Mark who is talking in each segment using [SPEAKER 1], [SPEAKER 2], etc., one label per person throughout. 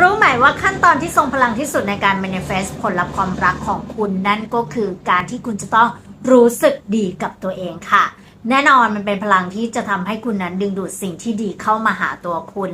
[SPEAKER 1] รู้ไหมว่าขั้นตอนที่ทรงพลังที่สุดในการ manifest ผลลัพธ์ความรักของคุณนั่นก็คือการที่คุณจะต้องรู้สึกดีกับตัวเองค่ะ แน่นอนมันเป็นพลังที่จะทำให้คุณนั้นดึงดูดสิ่งที่ดีเข้ามาหาตัวคุณ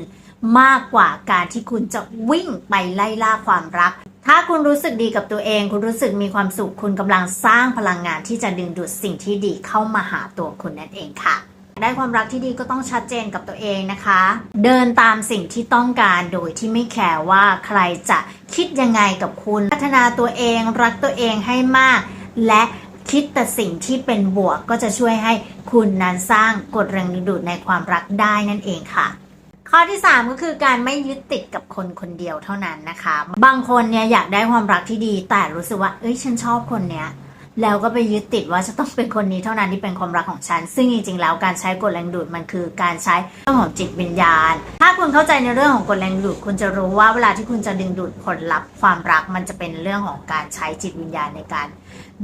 [SPEAKER 1] มากกว่าการที่คุณจะวิ่งไปไล่ล่าความรัก ถ้าคุณรู้สึกดีกับตัวเอง คุณรู้สึกมีความสุขคุณกำลังสร้างพลังงานที่จะดึงดูดสิ่งที่ดีเข้ามาหาตัวคุณนั่นเองค่ะ ได้ความรักที่ดีก็ต้องชัดเจนกับตัวเองนะคะ เดินตามสิ่งที่ต้องการโดยที่ไม่แคร์ว่าใครจะคิดยังไงกับคุณ พัฒนาตัวเองรักตัวเองให้มาก และคิดแต่สิ่งที่เป็นบวกก็จะช่วยให้คุณนั้นสร้างกฎแรงดึงดูดในความรักได้นั่นเองค่ะ ข้อที่ 3 ก็คือการไม่ยึดติดกับคนคนเดียวเท่านั้นนะคะ บางคนเนี่ยอยากได้ความรักที่ดี แต่รู้สึกว่า เอ้ยฉันชอบคนเนี้ย แล้วก็ไปยึดติดว่าจะต้องเป็นคนนี้เท่านั้นที่เป็นความรักของฉัน ซึ่งจริงๆแล้วการใช้กฎแรงดูดมันคือการใช้เรื่องของจิตวิญญาณ ถ้าคุณเข้าใจในเรื่องของกฎแรงดูด คุณจะรู้ว่าเวลาที่คุณจะดึงดูดผลลัพธ์ความรักมันจะเป็นเรื่องของการใช้จิตวิญญาณในการ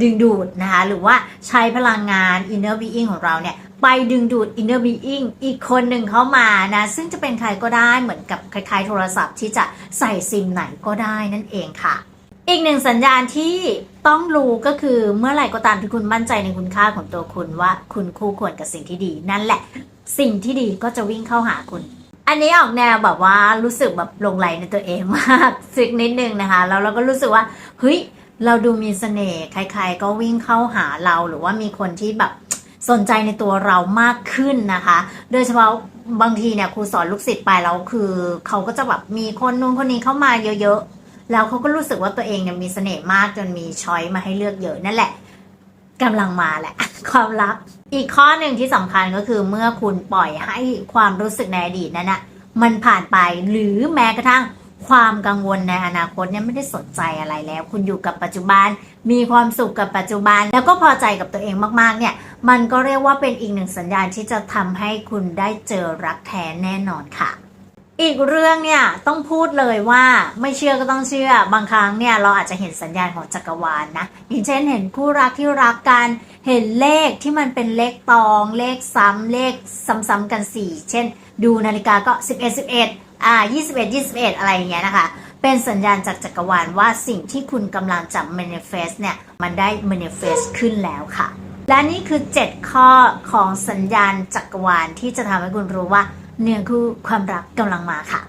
[SPEAKER 1] ดึงดูดนะคะหรือว่าใช้พลังงาน inner being ของเราเนี่ยไปดึงดูด inner being อีกคนหนึ่งเข้ามานะ ซึ่งจะเป็นใครก็ได้เหมือนกับคล้ายๆ โทรศัพท์ที่จะใส่ซิมไหนก็ได้นั่นเองค่ะ อีกหนึ่งสัญญาณที่ต้องรู้ก็คือเมื่อไหร่ก็ตามที่คุณมั่นใจในคุณค่าของตัวคุณว่าคุณคู่ควรกับสิ่งที่ดี นั่นแหละ สิ่งที่ดีก็จะวิ่งเข้าหาคุณ อันนี้ออกแนวแบบว่ารู้สึกแบบลงไหลในตัวเองมากสักนิดนึงนะคะแล้วเราก็รู้สึกว่าเฮ้ยเราดูมีเสน่ห์ใคร ๆ ก็วิ่งเข้าหาเราหรือว่ามีคนที่แบบสนใจในตัวเรามากขึ้นนะคะ โดยเฉพาะบางทีเนี่ยครูสอนลูกศิษย์ไปแล้วคือเขาก็จะแบบมีคนนู้นคนนี้เข้ามาเยอะๆ แล้วเขาก็รู้สึกว่าตัวเองเนี่ยมีเสน่ห์มากจนมีช้อยมาให้เลือกเยอะนั่นแหละกำลังมาแหละ ความรัก อีกข้อหนึ่งที่สำคัญก็คือเมื่อคุณปล่อยให้ความรู้สึกในอดีตนั้นนะมันผ่านไปหรือแม้กระทั่งความกังวลในอนาคตเนี่ยไม่ได้สนใจอะไรแล้ว คุณอยู่กับปัจจุบัน มีความสุขกับปัจจุบัน แล้วก็พอใจกับตัวเองมากๆ เนี่ย มันก็เรียกว่าเป็นอีกหนึ่งสัญญาณที่จะทำให้คุณได้เจอรักแท้แน่นอนค่ะ อีกเรื่องเนี่ยต้องพูดเลยว่าไม่เชื่อก็ต้องเชื่อบางครั้งเนี่ยเราอาจจะเห็นสัญญาณของจักรวาลนะอย่างเช่นเห็นคู่รักที่รักกันเห็นเลขที่มันเป็นเลขตองเลขซ้ำเลขซ้ำๆกัน 4 เช่น ดูนาฬิกาก็ 11 11อ่า21 21 อะไรอย่างเงี้ยนะคะ เป็นสัญญาณจากจักรวาลว่าสิ่งที่คุณกำลังจะ manifest เนี่ยมันได้ manifest ขึ้นแล้วค่ะ และนี่คือ 7 ข้อของสัญญาณจักรวาลที่จะทำให้คุณรู้ว่า เนี่ยคู่ความรักกำลังมาค่ะ